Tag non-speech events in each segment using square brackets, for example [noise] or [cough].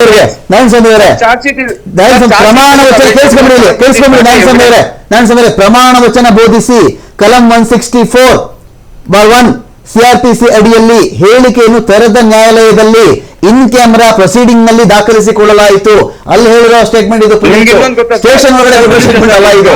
ಇದೆ. ನಾರಾಯಣ ಪ್ರಮಾಣ ವಚನ ಇದೆ. ಕೇಳಿಸ್ಕೊಂಬಿಡಿ ನಾನ್ ಕೇಳಿಸ್ಕೊಂಬಿಡಿ ನಾನ್ ಅವರೇ ಪ್ರಮಾಣ ವಚನ ಬೋಧಿಸಿ ಕಲಂ one sixty four one CrPC ಅಡಿಯಲ್ಲಿ ಹೇಳಿಕೆಯನ್ನು ತೆರೆದ ನ್ಯಾಯಾಲಯದಲ್ಲಿ ಇನ್ ಕ್ಯಾಮೆರಾ ಪ್ರೊಸೀಡಿಂಗ್ನಲ್ಲಿ ದಾಖಲಿಸಿಕೊಳ್ಳಲಾಯಿತು ಅಲ್ಲಿ ಹೇಳಿರೋ ಸ್ಟೇಟ್ಮೆಂಟ್ ಇದು? ಸ್ಟೇಷನ್ ಒಳಗಡೆ ಸ್ಟೇಟ್ಮೆಂಟ್ ಅಲ್ಲ ಇದು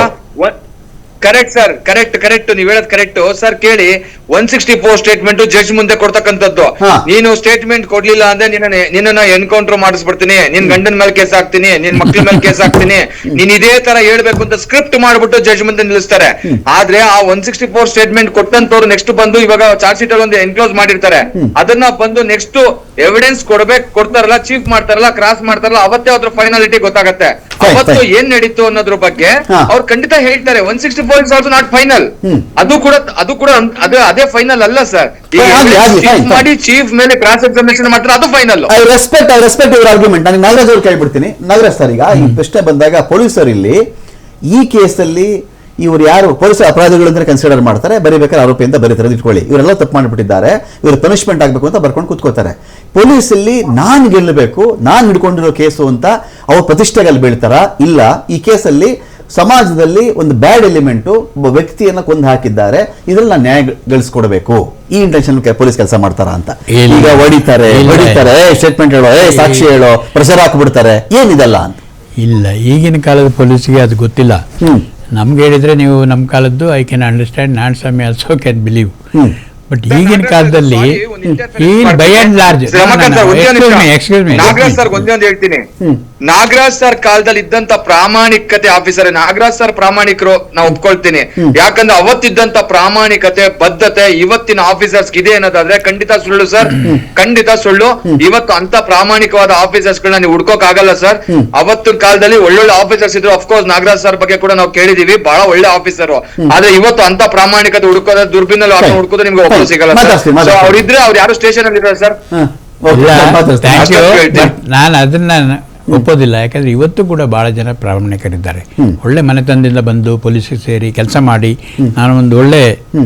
ಕರೆಕ್ಟ್ ಸರ್ ಕರೆಕ್ಟ್ ಕರೆಕ್ಟ್ ನೀವ್ ಹೇಳೋದ್ ಕರೆಕ್ಟ್ ಸರ್ ಕೇಳಿ one sixty four statement judge ಮುಂದೆ ಕೊಡ್ತಕ್ಕಂಥದ್ದು. ನೀನು ಸ್ಟೇಟ್ಮೆಂಟ್ ಕೊಡ್ಲಿಲ್ಲ ಅಂದ್ರೆ ನಿನ್ನ ನಿನ್ನ ಎನ್ಕೌಂಟರ್ ಮಾಡಿಸ್ಬಿಡ್ತೀನಿ. ನಿನ್ ಗಂಡನ ಮೇಲೆ ಕೇಸ್ ಹಾಕ್ತೀನಿ. ನಿನ್ ಮಕ್ಳ ಮೇಲೆ ಕೇಸ್ ಹಾಕ್ತೀನಿ. ನೀನ್ ಇದೇ ತರ ಹೇಳ್ಬೇಕು ಅಂತ ಸ್ಕ್ರಿಪ್ಟ್ ಮಾಡ್ಬಿಟ್ಟು ಜಡ್ಜ್ ಮುಂದೆ ನಿಲ್ಲಿಸ್ತಾರೆ. ಆದ್ರೆ ಆ ಒನ್ ಸಿಕ್ಸ್ಟಿ ಫೋರ್ ಸ್ಟೇಟ್ಮೆಂಟ್ ಕೊಟ್ಟಂತವ್ರು ನೆಕ್ಸ್ಟ್ ಬಂದು ಇವಾಗ ಚಾರ್ಜ್ ಶೀಟ್ ಅಲ್ಲಿ ಒಂದು ಎನ್ಕ್ಲೋಸ್ ಮಾಡಿರ್ತಾರೆ. ಅದನ್ನ ಬಂದು ನೆಕ್ಸ್ಟ್ ಎವಿಡೆನ್ಸ್ ಕೊಡ್ಬೇಕು ಕೊಡ್ತಾರಲ್ಲ ಚೀಫ್ ಮಾಡ್ತಾರಲ್ಲ ಕ್ರಾಸ್ ಮಾಡ್ತಾರಲ್ಲ ಅವತ್ತೇ ಅದ್ರ ಫೈನಾಲಿಟಿ ಗೊತ್ತಾಗತ್ತೆ. ಅವತ್ತು. ಏನ್ ನಡೀತು ಅನ್ನೋದ್ರ ಬಗ್ಗೆ. ಅವ್ರು ಖಂಡಿತ ಹೇಳ್ತಾರೆ one sixty four is also not final ಅದು ಕೂಡ ಅದು ಕೂಡ ಅದು ಅದೇ ಫೈನಲ್ ಅಲ್ಲ ಸರ್. ಮಾಡಿ ಚೀಫ್ ಮೇಲೆ ಕ್ರಾಸ್ ಎಕ್ಸಾಮಿನೇಷನ್ ಮಾಡ್ತಾರೆ ಅದು final I respect I respect your argument ನಾನು ನಾಗರಾಜ್ ಅವ್ರು ಕೇಳ್ಬಿಡ್ತೀನಿ ನಾಗರಾಜ್ ಸರ್ ಈಗ ಈ ಪ್ರಶ್ನೆ ಬಂದಾಗ ಪೊಲೀಸರು ಇಲ್ಲಿ ಈ ಕೇಸಲ್ಲಿ ಇವರು ಯಾರು ಪೊಲೀಸ್ ಅಪರಾಧಿಗಳು ಅಂತ ಕನ್ಸಿಡರ್ ಮಾಡ್ತಾರೆ ಬರೀಬೇಕಾದ್ರೆ ಆರೋಪಿಯಿಂದ ಬರೀತಾರೆ ಇಟ್ಕೊಳ್ಳಿ. ಇವರೆಲ್ಲ ತಪ್ಪು ಮಾಡಿಬಿಟ್ಟಿದ್ದಾರೆ ಇವರು ಪನಿಷ್ಮೆಂಟ್ ಆಗಬೇಕು ಅಂತ ಬರ್ಕೊಂಡು ಕೂತ್ಕೋತಾರೆ ಪೊಲೀಸಲ್ಲಿ ನಾನು ಗೆಲ್ಲಬೇಕು ನಾನು ಹಿಡ್ಕೊಂಡಿರೋ ಕೇಸು ಅಂತ ಅವ್ರ ಪ್ರತಿಷ್ಠೆಗೆ ಅಲ್ಲಿ ಬೀಳ್ತಾರ? ಇಲ್ಲ. ಈ ಕೇಸಲ್ಲಿ ಸಮಾಜದಲ್ಲಿ ಒಂದು ಬ್ಯಾಡ್ ಎಲಿಮೆಂಟು ಒಬ್ಬ ವ್ಯಕ್ತಿಯನ್ನ ಕೊಂದು ಹಾಕಿದ್ದಾರೆ. ಇದ್ರಲ್ಲಿ ನಾನು ನ್ಯಾಯ ಗಳಿಸ್ಕೊಡ್ಬೇಕು. ಈ ಇಂಟೆನ್ಷನ್ ಪೊಲೀಸ್ ಕೆಲಸ ಮಾಡ್ತಾರ ಅಂತ. ಈಗ ಹೊಡಿತಾರೆ. ಹೊಡಿತಾರೆ ಸ್ಟೇಟ್ಮೆಂಟ್ ಹೇಳೋ ಏ ಸಾಕ್ಷಿ ಹೇಳೋ ಪ್ರೆಷರ್ ಹಾಕ್ಬಿಡ್ತಾರೆ. ಏನಿದೆಲ್ಲ ಅಂತ. ಇಲ್ಲ. ಈಗಿನ ಕಾಲದ ಪೊಲೀಸಿಗೆ ಅದು ಗೊತ್ತಿಲ್ಲ. ನಮ್ಗೆ ಹೇಳಿದ್ರೆ ನೀವು ನಮ್ಮ ಕಾಲದ್ದು ಐ ಕ್ಯಾನ್ ಅಂಡರ್ಸ್ಟ್ಯಾಂಡ್ ನಾನ್ ಸಮಯ ಆಲ್ಸೋ ಕ್ಯಾನ್ ಬಿಲೀವ್. ಬಟ್ ಈಗಿನ ಕಾಲದಲ್ಲಿ ಈ by and large Ramakant sir, excuse me Nagaraj sir ಒಂದೇ ಒಂದು ಹೇಳ್ತೀನಿ. ನಾಗರಾಜ್ ಸರ್ ಕಾಲದಲ್ಲಿ ಇದ್ದಂತ ಪ್ರಾಮಾಣಿಕತೆ ಆಫೀಸರ್ ನಾಗರಾಜ್ ಸರ್ ಪ್ರಾಮಾಣಿಕರು ನಾವು ಒಪ್ಕೊಳ್ತೀನಿ. ಯಾಕಂದ್ರೆ ಅವತ್ತಿದ್ದಂತ ಪ್ರಾಮಾಣಿಕತೆ ಬದ್ಧತೆ ಇವತ್ತಿನ ಆಫೀಸರ್ಸ್ ಇದೆ ಅನ್ನೋದಾದ್ರೆ ಖಂಡಿತ ಸುಳ್ಳು ಸರ್. ಖಂಡಿತ ಸುಳ್ಳು. ಇವತ್ತು ಅಂತ ಪ್ರಾಮಾಣಿಕವಾದ ಆಫೀಸರ್ಸ್ ಗಳನ್ನ ನೀವು ಹುಡ್ಕೋಕ್ ಆಗಲ್ಲ ಸರ್ ಅವತ್ತಿನ ಕಾಲದಲ್ಲಿ ಒಳ್ಳೊಳ್ಳೆ ಆಫೀಸರ್ಸ್ ಇದ್ರು ಅಫ್ಕೋರ್ಸ್ ನಾಗರಾಜ್ ಸರ್ ಬಗ್ಗೆ ಕೂಡ ನಾವು ಕೇಳಿದೀವಿ. ಬಹಳ ಒಳ್ಳೆ ಆಫೀಸರ್. ಆದ್ರೆ ಇವತ್ತು ಅಂತ ಪ್ರಾಮಾಣಿಕತೆ ಹುಡುಕೋದ್ರೆ ದುರ್ಬಿನಲ್ಲಿ ಹುಡುಕೋದ್ರೆ ನಿಮ್ಗೆ ಒಬ್ಬರು Fine. ಸಿಗಲ್ಲ ಮಾತಾಡ್ಸಿ, ಸರ್ ಮಾತಾಡ್ಸಿ. ಅವ್ರಿದ್ರೆ ಅವ್ರು ಯಾರು ಸ್ಟೇಷನ್ ಅಲ್ಲಿ ಇದ್ದಾರೆ ಸರ್ ಹ. ಓಕೆ, ಮಾತಾಡ್ತೀನಿ. ಥ್ಯಾಂಕ್ ಯು ಅಷ್ಟೊತ್ತು ಹೇಳ್ತೀನಿ. ನಾನು ಅದನ್ನ ಒಪ್ಪೋದಿಲ್ಲ ಯಾಕಂದ್ರೆ ಇವತ್ತು ಕೂಡ ಬಹಳ ಜನ ಪ್ರಾಮಾಣಿಕರಿದ್ದಾರೆ. ಒಳ್ಳೆ ಮನೆತನದಿಂದ ಬಂದು ಪೊಲೀಸಿಗೆ ಸೇರಿ ಕೆಲಸ ಮಾಡಿ ನಾನು ಒಂದು ಒಳ್ಳೆ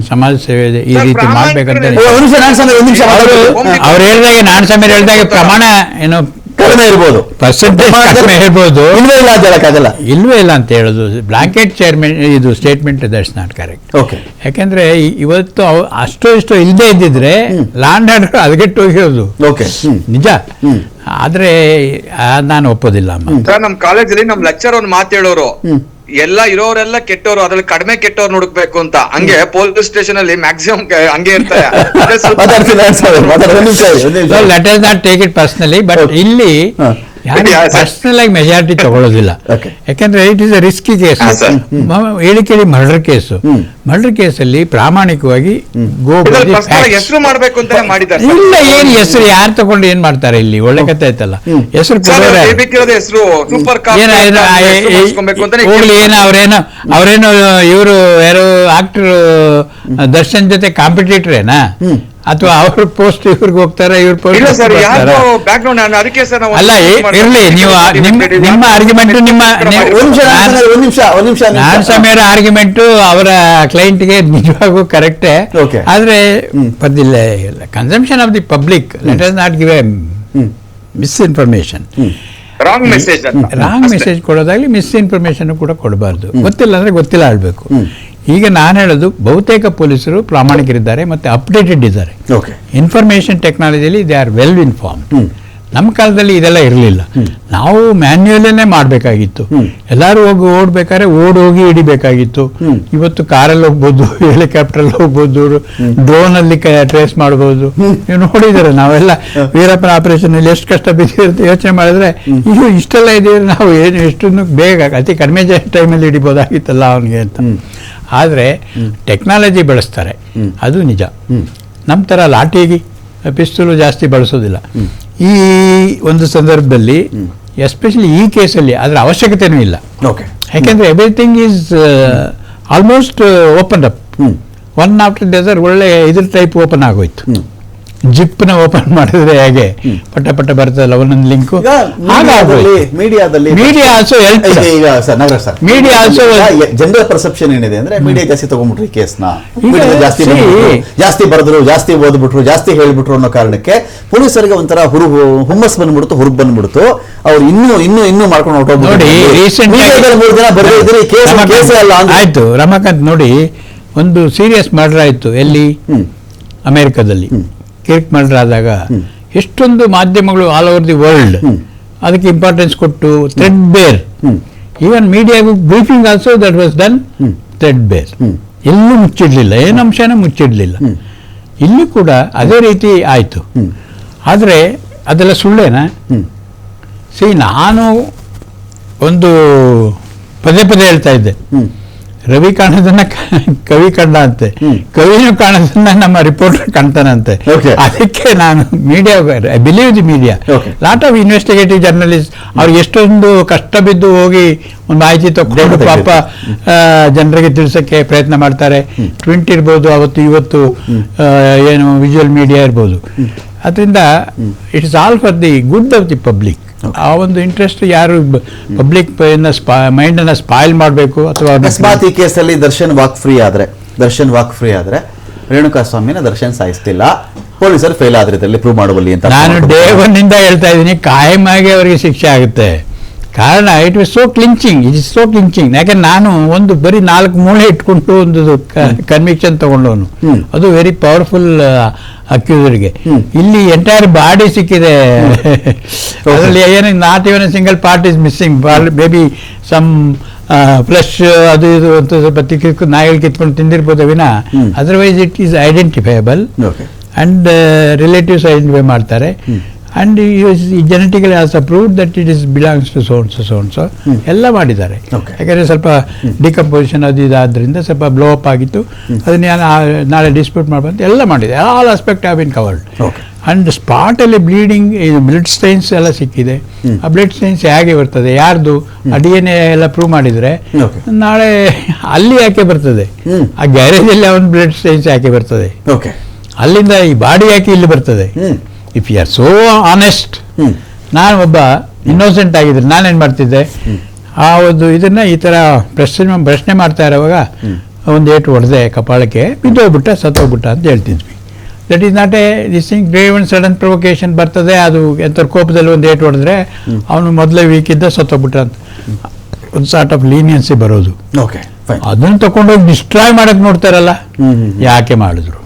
ಸಮಾಜ ಸೇವೆ ಈ ಸರ್, ರೀತಿ ಮಾಡ್ಬೇಕಂತ ಪ್ರಾಮಾಣಿಕರೇ- ಓ, ಒಂದ್ ನಿಮಿಷ ನಾನು ಸಮಯ ಒಂದ್ ನಿಮಿಷ ಅವರು ಮಾತಾಡ್ತೀನಿ. ಅವ್ರು ಹೇಳಿದಾಗ ನಾನು ಸಮಯ ಹೇಳಿದಾಗ ಪ್ರಮಾಣ ಏನು ಕಡಿಮೆ ಇರ್ಬೋದು. ಪರ್ಸೆಂಟೇಜ್ ಕಡಿಮೆ ಹೇಳ್ಬೋದು ಇಲ್ವೇ ಇಲ್ಲ ಅಂತ ಹೇಳಕ್ಕಾಗಲ್ಲ. ಇಲ್ವೇ ಇಲ್ಲ ಅಂತ ಹೇಳೋದು. ಬ್ಲಾಂಕೆಟ್ ಚೇರ್ಮನ್ ಇದು statement that's not correct okay ಯಾಕಂದ್ರೆ ಇವತ್ತು ಅಷ್ಟೋ ಅಷ್ಟು ಇಷ್ಟು ಇಲ್ಲದೆ ಇದ್ದಿದ್ರೆ ಲ್ಯಾಂಡ್ ಆರ್ಡರ್ ಅದಗೆಟ್ಟು ಹೋಗಿರೋದು. ಓಕೆ ನಿಜ. ಆದ್ರೆ ನಾನು ಒಪ್ಪೋದಿಲ್ಲ ಅಮ್ಮ. ಸರ್ ನಮ್ ಕಾಲೇಜಲ್ಲಿ ನಮ್ ಲೆಕ್ಚರ್ ಒಂದು ಮಾತು ಹೇಳೋರು. ಹ್ಮ್. ಎಲ್ಲ ಇರೋರೆಲ್ಲ ಕೆಟ್ಟವರು ಅದ್ರಲ್ಲಿ ಕಡಿಮೆ ಕೆಟ್ಟವ್ರು ಹುಡುಕ್ಬೇಕು ಅಂತ. ಹಂಗೆ ಪೊಲೀಸ್ ಸ್ಟೇಷನ್ ಅಲ್ಲಿ ಮ್ಯಾಕ್ಸಿಮಮ್ ಹಂಗೆ ಇರ್ತಾರೆ. [laughs] ಅದೇ ಸ್ವಲ್ಪ- ಮಾತಾಡ್ತೀನಿ ನಾನು ಸಮಯ ಮಾತಾಡ್ತೀನಿ ಒಂದ್ ನಿಮಿಷ ಒಂದ್ ನಿಮಿಷ let not take it personally but ಇಲ್ಲಿ ಪರ್ಸನಲ್ ಆಗಿ ಮೆಜಾರಿಟಿ ತಗೊಳ್ಳೋದಿಲ್ಲ [laughs] ಯಾಕಂದ್ರೆ it is a risky case ಹೇಳಿ ಕೇಳಿ ಮರ್ಡರ್ ಕೇಸು ಮರ್ಡರ್ ಕೇಸಲ್ಲಿ ಪ್ರಾಮಾಣಿಕವಾಗಿ ಗೋ ಹೆಸರು ಮಾಡ್ಬೇಕು ಅಂತಾನೆ ಮಾಡಿದ್ದಾರೆ. ಇಲ್ಲ ಏನ್ ಹೆಸರು? ಯಾರು ತಗೊಂಡು ಏನ್ ಮಾಡ್ತಾರೆ ಇಲ್ಲಿ? ಒಳ್ಳೆ ಕತೆ ಆಯ್ತಲ್ಲ. ಹೆಸರು ಹೋಗ್ಲಿ ಏನ ಅವ್ರೇನು ಅವ್ರೇನು ಇವರು ಯಾರು ಆಕ್ಟರ್ ದರ್ಶನ್ ಜೊತೆ ಕಾಂಪಿಟೇಟರೇನಾ. ಅಥವಾ ಅವ್ರ ಪೋಸ್ಟ್ ಇವ್ರಿಗೆ ಹೋಗ್ತಾರ ಇವ್ರ ಇಲ್ಲ ಸರ್ ಯಾರು ಪೋಸ್ಟ್ ಬ್ಯಾಕ್ ಅದಕ್ಕೆ ಸರ್ ಅಲ್ಲ ಇರ್ಲಿ ನೀವು ನಿಮ್ಮ ನಿಮ್ಮ ಆರ್ಗ್ಯುಮೆಂಟ್ ನಿಮ್ಮ ನೀವು- ಒಂದ್ ನಿಮಿಷ ನಾನು. ಸಮೀರ ಆರ್ಗ್ಯುಮೆಂಟ್ ಅವರ ಕ್ಲೈಂಟ್ಗೆ ನಿಜವಾಗೂ ಕರೆಕ್ಟೇ ಆದ್ರೆ consumption of the public let us not give a misinformation hmm. Wrong message wrong. Message ಕೊಡೋದಾಗ್ಲಿ misinformation ಕೂಡ ಕೊಡಬಾರ್ದು. ಗೊತ್ತಿಲ್ಲ ಅಂದ್ರೆ ಗೊತ್ತಿಲ್ಲ ಆಳ್ಬೇಕು. ಈಗ ನಾನು ಹೇಳೋದು ಬಹುತೇಕ ಪೊಲೀಸರು ಪ್ರಾಮಾಣಿಕರಿದ್ದಾರೆ ಮತ್ತೆ ಅಪ್ಡೇಟೆಡ್ ಇದ್ದಾರೆ. ಓಕೆ ಇನ್ಫಾರ್ಮೇಶನ್ ಟೆಕ್ನಾಲಜಿಯಲ್ಲಿ ದೇ ಆರ್ ವೆಲ್ ಇನ್ಫಾರ್ಮ್ ನಮ್ಮ ಕಾಲದಲ್ಲಿ ಇದೆಲ್ಲ ಇರಲಿಲ್ಲ. ನಾವು ಮ್ಯಾನ್ಯಲೇ ಮಾಡಬೇಕಾಗಿತ್ತು. ಎಲ್ಲರೂ ಹೋಗಿ ಓಡಬೇಕಾದ್ರೆ ಓಡ್ ಹೋಗಿ ಹಿಡಿಬೇಕಾಗಿತ್ತು ಇವತ್ತು ಕಾರಲ್ಲಿ ಹೋಗ್ಬೋದು [laughs] ಹೆಲಿಕಾಪ್ಟರ್ ಹೋಗ್ಬೋದು ಡ್ರೋನ್ ಅಲ್ಲಿ ಟ್ರೇಸ್ ಮಾಡ್ಬೋದು. ನೀವು ನೋಡಿದ್ರೆ ನಾವೆಲ್ಲ ವೀರಪ್ಪನ ಆಪರೇಷನ್ ಅಲ್ಲಿ ಎಷ್ಟು ಕಷ್ಟ ಬಿದ್ದಿರುತ್ತೆ ಯೋಚನೆ ಮಾಡಿದ್ರೆ ಇದು ಇಷ್ಟೆಲ್ಲ ಇದೆಯಾ ನಾವು ಏನು ಎಷ್ಟೊಂದು ಬೇಗ ಅತಿ ಕಡಿಮೆ ಟೈಮಲ್ಲಿ ಹಿಡಿಬೋದಾಗಿತ್ತಲ್ಲ ಅವನಿಗೆ ಅಂತ. ಆದರೆ ಟೆಕ್ನಾಲಜಿ ಬಳಸ್ತಾರೆ. ಅದು ನಿಜ. ನಮ್ಮ ಥರ ಲಾಠಿಗೆ ಪಿಸ್ತೂಲು ಜಾಸ್ತಿ ಬಳಸೋದಿಲ್ಲ. ಈ ಒಂದು ಸಂದರ್ಭದಲ್ಲಿ ಎಸ್ಪೆಷಲಿ ಈ ಕೇಸಲ್ಲಿ ಅದರ ಅವಶ್ಯಕತೆಯೂ ಇಲ್ಲ. ಓಕೆ. ಯಾಕೆಂದರೆ everything is almost open up one after the other ಒಳ್ಳೆ ಇದ್ರ ಟೈಪ್ ಓಪನ್ ಆಗೋಯ್ತು. ಜಿಪ್ನ ಓಪನ್ [laughs] ಮಾಡಿದ್ರೆ ಹೇಗೆ? ಪಟ್ಟ ಪಟ್ಟ ಬರ್ತದಲ್ಲ ಒಂದೊಂದು ಲಿಂಕ್ ಮೀಡಿಯಾದಲ್ಲಿ ಮೀಡಿಯಾ ಆಲ್ಸೋ ಹೆಲ್ಪ್ ಈಗ ಸರ್ ನಗರ sir. Media also general perception ಏನಿದೆ ಅಂದ್ರೆ ಮೀಡಿಯಾ ಜಾಸ್ತಿ ತಗೊಂಡ್ಬಿಟ್ರಿ ಕೇಸ್ನ ಜಾಸ್ತಿ ಜಾಸ್ತಿ ಬರೆದ್ರು ಜಾಸ್ತಿ ಓದ್ಬಿಟ್ರು ಜಾಸ್ತಿ ಹೇಳ್ಬಿಟ್ರು ಅನ್ನೋ ಕಾರಣಕ್ಕೆ ಪೊಲೀಸರಿಗೆ ಒಂಥರ ಹುರು ಹುಮ್ಮಸ್ ಬಂದ್ಬಿಡ್ತು ಹುರು ಬಂದ್ಬಿಡ್ತು. ಅವ್ರು ಇನ್ನೂ ಇನ್ನೂ ಇನ್ನೂ ಮಾಡ್ಕೊಂಡು ಹೊರಟೋಗ್ಬಿಟ್ರು. ನೋಡಿ ರೀಸೆಂಟ್ ಮೂರು ಕೇಸ್ ಕೇಸೇ ಅಲ್ಲ ಆಯ್ತು ರಮಾಕಾಂತ್ ನೋಡಿ ಒಂದು ಸೀರಿಯಸ್ ಮರ್ಡರ್ ಆಯ್ತು ಎಲ್ಲಿ? ಅಮೆರಿಕದಲ್ಲಿ. ಕಿರ್ಕ್ ಮರ್ಡರ್ ಆದಾಗ ಎಷ್ಟೊಂದು ಮಾಧ್ಯಮಗಳು ಆಲ್ ಓವರ್ ದಿ ವರ್ಲ್ಡ್ ಅದಕ್ಕೆ ಇಂಪಾರ್ಟೆನ್ಸ್ ಕೊಟ್ಟು threadbare even ಮೀಡಿಯಾಗೂ briefing also that was done. Threadbare. ಎಲ್ಲೂ ಮುಚ್ಚಿಡಲಿಲ್ಲ. ಏನು ಅಂಶನೂ ಮುಚ್ಚಿಡಲಿಲ್ಲ. ಇಲ್ಲಿ ಕೂಡ ಅದೇ ರೀತಿ ಆಯಿತು. ಆದರೆ ಅದೆಲ್ಲ ಸುಳ್ಳೇನಾ? ಸಿ ನಾನು ಒಂದು ಪದೇ ಪದೇ ಹೇಳ್ತಾ ಇದ್ದೆ. ರವಿ ಕಾಣೋದನ್ನ ಕವಿ ಕಂಡ ಅಂತೆ. ಕವಿನೂ ಕಾಣೋದನ್ನ ನಮ್ಮ ರಿಪೋರ್ಟರ್ ಕಾಣ್ತಾನಂತೆ. ಅದಕ್ಕೆ ನಾನು media I believe the media lot of investigative journalist ಅವ್ರು ಎಷ್ಟೊಂದು ಕಷ್ಟ ಬಿದ್ದು ಹೋಗಿ ಒಂದು ಮಾಹಿತಿ ತಗೊಂಡು ಪಾಪ ಜನರಿಗೆ ತಿಳಿಸಕ್ಕೆ ಪ್ರಯತ್ನ ಮಾಡ್ತಾರೆ. ಟ್ವಿಂಟ್ ಇರ್ಬೋದು ಅವತ್ತು ಇವತ್ತು ಏನು ವಿಜುವಲ್ ಮೀಡಿಯಾ ಇರ್ಬೋದು. ಅದರಿಂದ it's all for the good of the public ಆ ಒಂದು ಇಂಟ್ರೆಸ್ಟ್ ಯಾರು ಪಬ್ಲಿಕ್ ಮೈಂಡ್ ಅನ್ನ ಸ್ಪಾಯಿಲ್ ಮಾಡಬೇಕು ಅಥವಾ ಅಕಸ್ಮಾತ್ ಈ ಕೇಸಲ್ಲಿ ದರ್ಶನ್ ವಾಕ್ ಫ್ರೀ ಆದ್ರೆ ದರ್ಶನ್ ವಾಕ್ ಫ್ರೀ ಆದ್ರೆ ರೇಣುಕಾ ಸ್ವಾಮಿನ ದರ್ಶನ್ ಸಾಯಿಸ್ತಿಲ್ಲ. ಪೊಲೀಸರು ಫೇಲ್ ಆದ್ರೆ ಇದರಲ್ಲಿ ಪ್ರೂವ್ ಮಾಡುವಲ್ಲಿ ಅಂತ ನಾನು ಡೇ ಒನ್ ಇಂದ ಹೇಳ್ತಾ ಇದ್ದೀನಿ ಕಾಯಂ ಆಗಿ ಅವರಿಗೆ ಶಿಕ್ಷೆ ಆಗುತ್ತೆ. ಕಾರಣ it is so clinching it is so clinching ಯಾಕಂದ್ರೆ ನಾನು ಒಂದು ಬರೀ ನಾಲ್ಕು ಮೂಳೆ ಇಟ್ಕೊಂಡು ಒಂದು ಕನ್ವಿಕ್ಷನ್ ತಗೊಂಡವನು. ಅದು ವೆರಿ ಪವರ್ಫುಲ್ ಅಕ್ಯೂಸರ್ಗೆ ಇಲ್ಲಿ ಎಂಟೈರ್ ಬಾಡಿ ಸಿಕ್ಕಿದೆ. ಅದರಲ್ಲಿ ಏನು not even single part is missing maybe some flesh ಅದು ಇದು ಅಂತ ಸ್ವಲ್ಪ ತಿಕ್ಕ ನಾಯಿಗಳು ಕಿತ್ಕೊಂಡು ತಿಂದಿರ್ಬೋದು ವಿನ. Otherwise it is identifiable okay and relatives identify ಮಾಡ್ತಾರೆ. And genetically as approved that it is belongs to sons sons ಎಲ್ಲ ಮಾಡಿದ್ದಾರೆ. ಯಾಕಂದರೆ ಸ್ವಲ್ಪ ಡಿಕಂಪೋಸಿಷನ್ ಅದು ಇದಾದ್ರಿಂದ ಸ್ವಲ್ಪ ಬ್ಲೋ ಅಪ್ ಆಗಿತ್ತು. ಅದನ್ನ ನಾಳೆ ಡಿಸ್ಪ್ಯೂಟ್ ಮಾಡ್ಬಂತ ಎಲ್ಲ ಮಾಡಿದೆ. All aspect have been covered. And ಸ್ಪಾಟಲ್ಲಿ bleeding blood stains ಎಲ್ಲ ಸಿಕ್ಕಿದೆ. ಆ ಬ್ಲಡ್ ಸ್ಟೈನ್ಸ್ ಹೇಗೆ ಬರ್ತದೆ ಯಾರ್ದು ಡಿ ಎನ್ ಎ ಎಲ್ಲ ಪ್ರೂವ್ ಮಾಡಿದರೆ. ನಾಳೆ ಅಲ್ಲಿ ಯಾಕೆ ಬರ್ತದೆ. ಆ ಗ್ಯಾರೇಜಲ್ಲಿ ಅವನ ಬ್ಲಡ್ ಸ್ಟೈನ್ಸ್ ಯಾಕೆ ಬರ್ತದೆ? ಅಲ್ಲಿಂದ ಈ ಬಾಡಿ ಯಾಕೆ ಇಲ್ಲಿ ಬರ್ತದೆ? If you are so honest ನಾನು ಒಬ್ಬ ಇನ್ನೋಸೆಂಟ್ ಆಗಿದ್ರೆ ನಾನೇನು ಮಾಡ್ತಿದ್ದೆ? ಆ ಒಂದು ಇದನ್ನು ಈ ಥರ ಪ್ರಶ್ನೆ ಪ್ರಶ್ನೆ ಮಾಡ್ತಾ ಇರೋವಾಗ ಒಂದು ಏಟು ಹೊಡೆದೆ ಕಪಾಳಕ್ಕೆ ಬಿದ್ದೋಗ್ಬಿಟ್ಟ ಸತ್ತೋಗ್ಬಿಟ್ಟ ಅಂತ ಹೇಳ್ತಿದ್ವಿ. That is not a this thing grave and sudden provocation ಬರ್ತದೆ ಅದು ಎಂಥ ಕೋಪದಲ್ಲಿ ಒಂದು ಏಟು ಹೊಡೆದ್ರೆ ಅವನು ಮೊದಲೇ ವೀಕ್ ಇದ್ದ ಸತ್ತೋಗ್ಬಿಟ್ಟ ಅಂತ. ಒಂದು ಸಾರ್ಟ್ ಆಫ್ ಲೀನಿಯನ್ಸಿ ಬರೋದು. ಓಕೆ ಅದನ್ನು ತಗೊಂಡೋಗಿ ಡಿಸ್ಟ್ರಾಯ್ ಮಾಡೋಕೆ ನೋಡ್ತಾರಲ್ಲ? ಯಾಕೆ ಮಾಡಿದ್ರು?